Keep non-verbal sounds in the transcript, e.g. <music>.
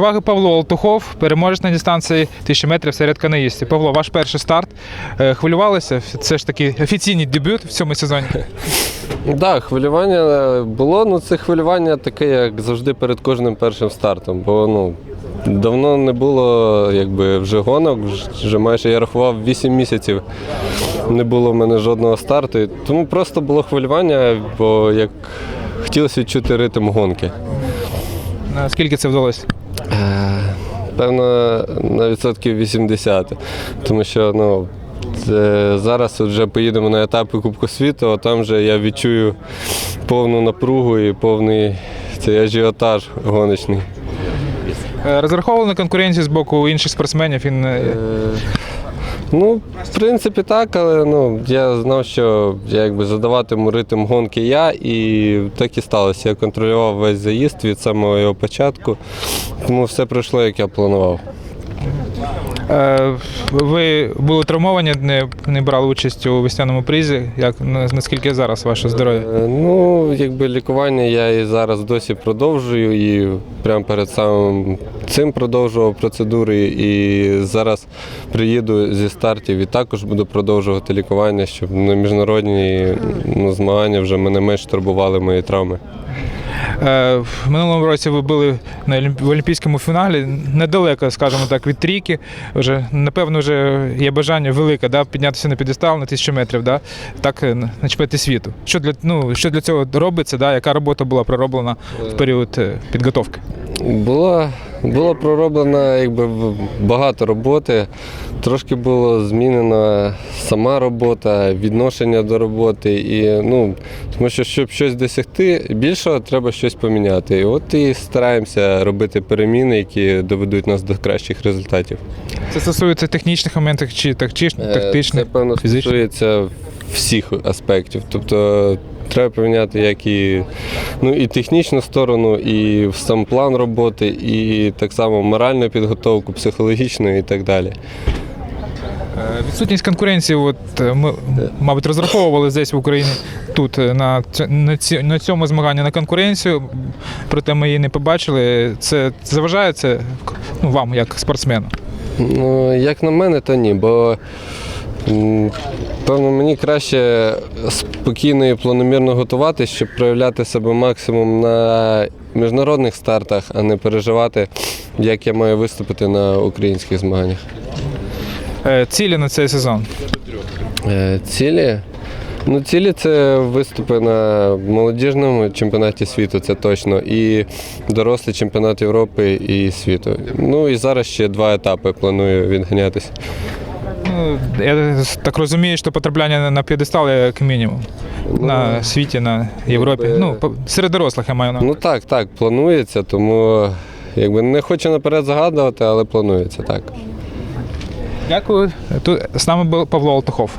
Ваги Павло Алтухов, переможець на дистанції 1000 метрів серед канаїстів. Павло, ваш перший старт. Е, Хвилювалися? Це ж такий офіційний дебют в цьому сезоні. Так, <laughs> да, хвилювання було, ну це хвилювання таке, як завжди перед кожним першим стартом. Бо ну, давно не було якби, вже гонок, вже майже я рахував 8 місяців. Не було в мене жодного старту. Тому просто було хвилювання, бо як хотілося відчути ритм гонки. Наскільки це вдалося? Е, Певно, на відсотків 80. Тому що ну, це зараз вже поїдемо на етапи Кубку світу, а там вже я відчую повну напругу і повний цей ажіотаж гоночний. Розраховано на конкуренцію з боку інших спортсменів. Він е, Ну, в принципі, так, але ну, я знав, що я якби задаватиму ритм гонки я, і так і сталося. Я контролював весь заїзд від самого його початку, тому все пройшло, як я планував. Е, ви були травмовані, не, не брали участь у весняному призі. Як на- наскільки зараз ваше здоров'я? Е, Ну, якби лікування я і зараз досі продовжую, і прямо перед самим цим продовжував процедури. І зараз приїду зі стартів і також буду продовжувати лікування, щоб на міжнародні ну, змагання вже мене менш турбували мої травми. Е, В минулому році ви були на олімпійському фіналі недалеко, скажімо так, від трійки. Вже напевно вже є бажання велике да, піднятися на підестал на тисячу метрів, да, так е, на на чемпіонаті світу. Що для ну що для цього робиться? Да, яка робота була пророблена в період е, підготовки? Було, було пророблено якби, багато роботи. Трошки було змінена сама робота, відношення до роботи. І, ну, тому що, щоб щось досягти більшого, треба щось поміняти. І от і стараємося робити переміни, які доведуть нас до кращих результатів. Це стосується технічних моментів чи тактич- Е, тактичних? Це, певно, фізичних? стосується всіх аспектів. Тобто треба поміняти як і, ну, і технічну сторону, і сам план роботи, і так само моральну підготовку, психологічну і так далі. Е, Відсутність конкуренції, от е, ми, мабуть, розраховували здесь в Україні тут е, на, на, ці, на цьому змаганні на конкуренцію, проте ми її не побачили. Це заважає це ну, вам, як спортсмену. Ну, як на мене, то ні, бо певно мені краще спокійно і планомірно готуватися, щоб проявляти себе максимум на міжнародних стартах, а не переживати, як я маю виступити на українських змаганнях. Е, Цілі на цей сезон. Е, Цілі? Ну, цілі це виступи на молодіжному чемпіонаті світу, це точно, і дорослий чемпіонат Європи і світу. Ну і зараз ще два етапи планую відганятися. Ну, я так розумію, що потрапляння на- п'єдестал як мінімум. На світі, на Європі. Ну, серед дорослих я маю на Ну так, так, планується, тому якби не хочу наперед загадувати, але планується так. Дякую. Тут з нами був Павло Алтухов.